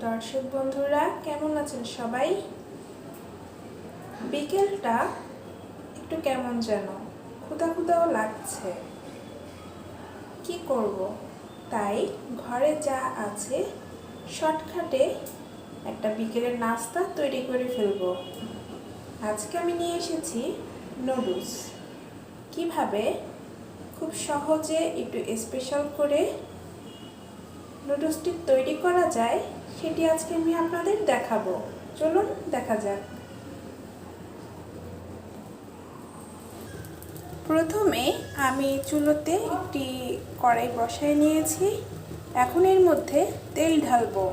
দর্শক বন্ধুরা, কেমন আছেন সবাই? বিকেলটা একটু কেমন যেন ক্ষুদা ক্ষুদাও লাগছে। কি করব? তাই ঘরে যা আছে, শর্টকাটে একটা বিকেলের নাস্তা তৈরি করে ফেলব। আজকে আমি নিয়ে এসেছি নুডলস। কীভাবে? খুব সহজে একটু স্পেশাল করে নুডলসটি তৈরি করা যায়। সেটি আজকে আমি আপনাদের দেখাবো। চলুন, দেখা যাক। প্রথমে আমি চুলোতে একটি কড়াই বসায় নিয়েছি। এখন এর মধ্যে তেল ঢালবো।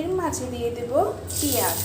এর মাঝে দিয়ে দেব পেঁয়াজ।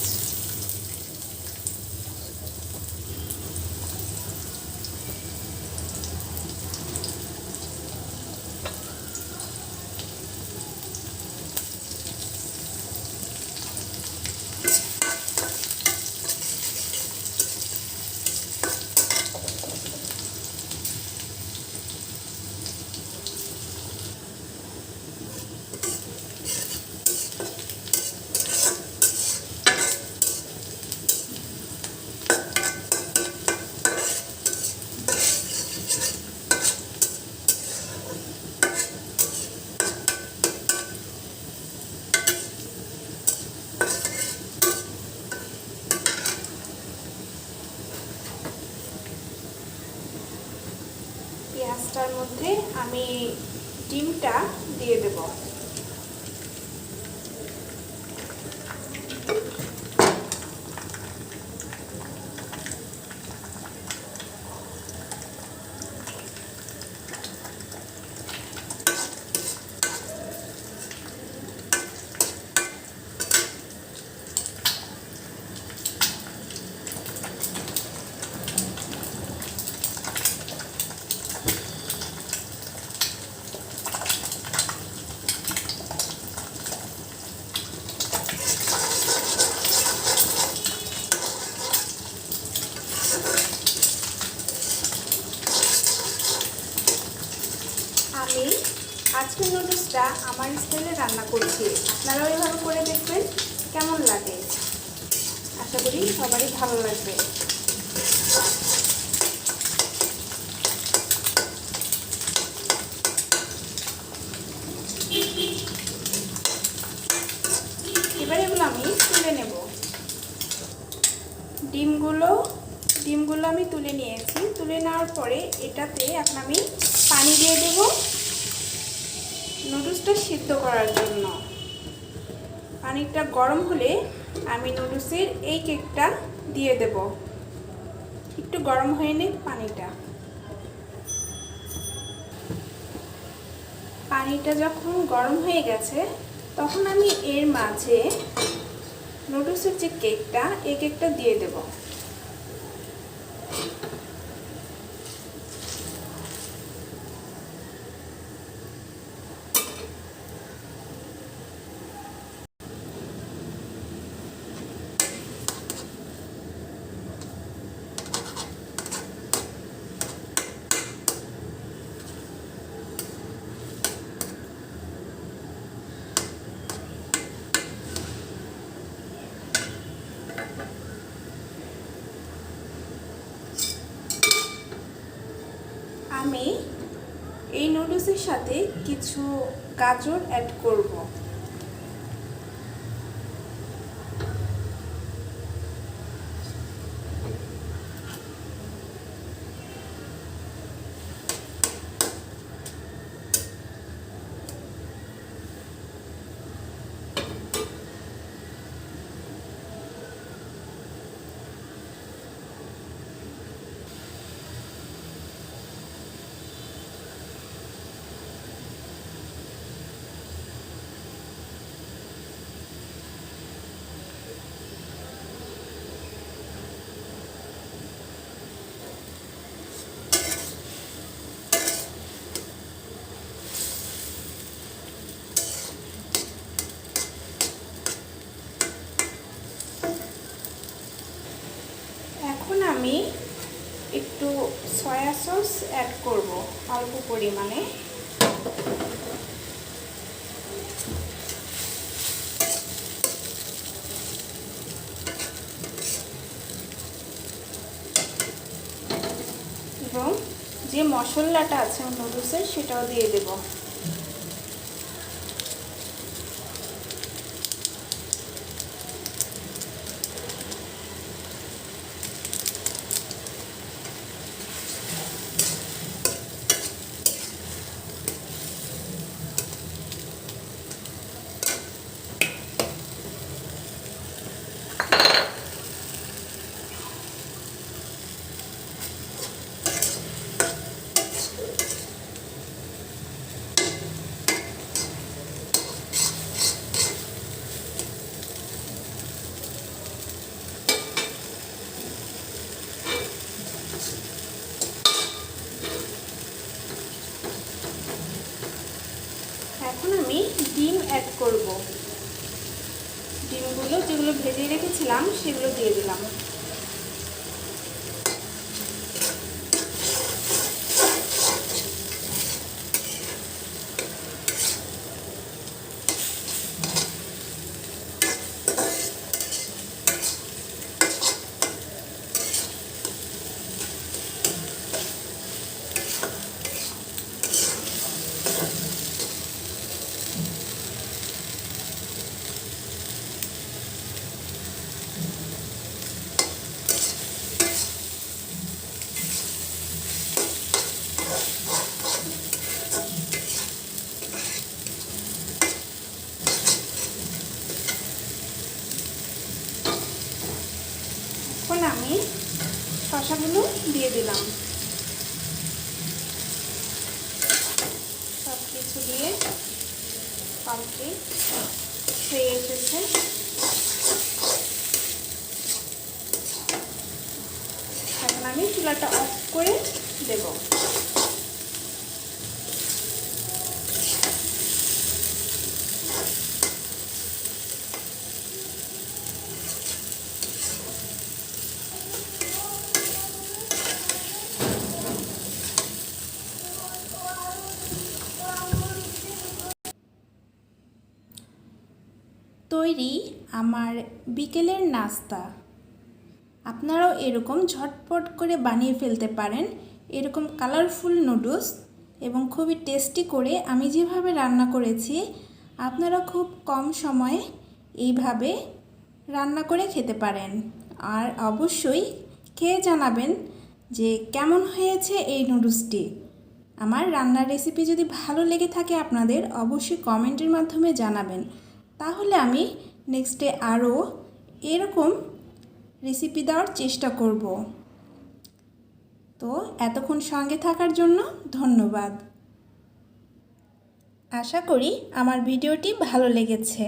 পেঁয়াজটার মধ্যে আমি ডিমটা দিয়ে দেব আমি আজকের নুডলসটা আমার স্টাইলে রান্না করছি। আপনারাও এভাবে করে দেখবেন, কেমন লাগে? আশা করি সবারই ভালো লাগবে। এবার এগুলো আমি তুলে নেব। ডিমগুলো ডিমগুলো আমি তুলে নিয়েছি। তুলে নেওয়ার পরে এটাতে এখন আমি পানি দিয়ে দেব। নুডলসটা সিদ্ধ করার জন্য। পানিটা গরম হলে আমি নুডলসের এই কেকটা দিয়ে দেব। একটু গরম হয়ে নে পানিটা। পানিটা যখন গরম হয়ে গেছে, তখন আমি এর মাঝে নুডলসের যে কেকটা, এই কেকটা দিয়ে দেবো আমি এই নুডলসের সাথে কিছু গাজর অ্যাড করব। আমি একটু সয়া সস অ্যাড করব, অল্প পরিমাণে। এবং যে মশলাটা আছে নুডলসের সেটাও দিয়ে দেবো। অ্যাড করব। ডিমগুলো যেগুলো ভেজে রেখেছিলাম সেগুলো দিয়ে দিলাম এখন আমি শশাগুলো দিয়ে দিলাম। সব কিছু দিয়ে পালকি হয়ে এসেছে। এখন আমি চুলাটা অফ করে দেব। তৈরি আমার বিকেলের নাস্তা। আপনারাও এরকম ঝটপট করে বানিয়ে ফেলতে পারেন। এরকম কালারফুল নুডলস এবং খুবই টেস্টি করে আমি যেভাবে রান্না করেছি, আপনারা খুব কম সময়ে এইভাবে রান্না করে খেতে পারেন। আর অবশ্যই খেয়ে জানাবেন যে কেমন হয়েছে এই নুডলসটি আমার রান্নার রেসিপি যদি ভালো লেগে থাকে আপনাদের, অবশ্যই কমেন্টের মাধ্যমে জানাবেন। তাহলে আমি নেক্সটে আরও এরকম রেসিপি দেওয়ার চেষ্টা করব। তো এতক্ষণ সঙ্গে থাকার জন্য ধন্যবাদ। আশা করি আমার ভিডিওটি ভালো লেগেছে।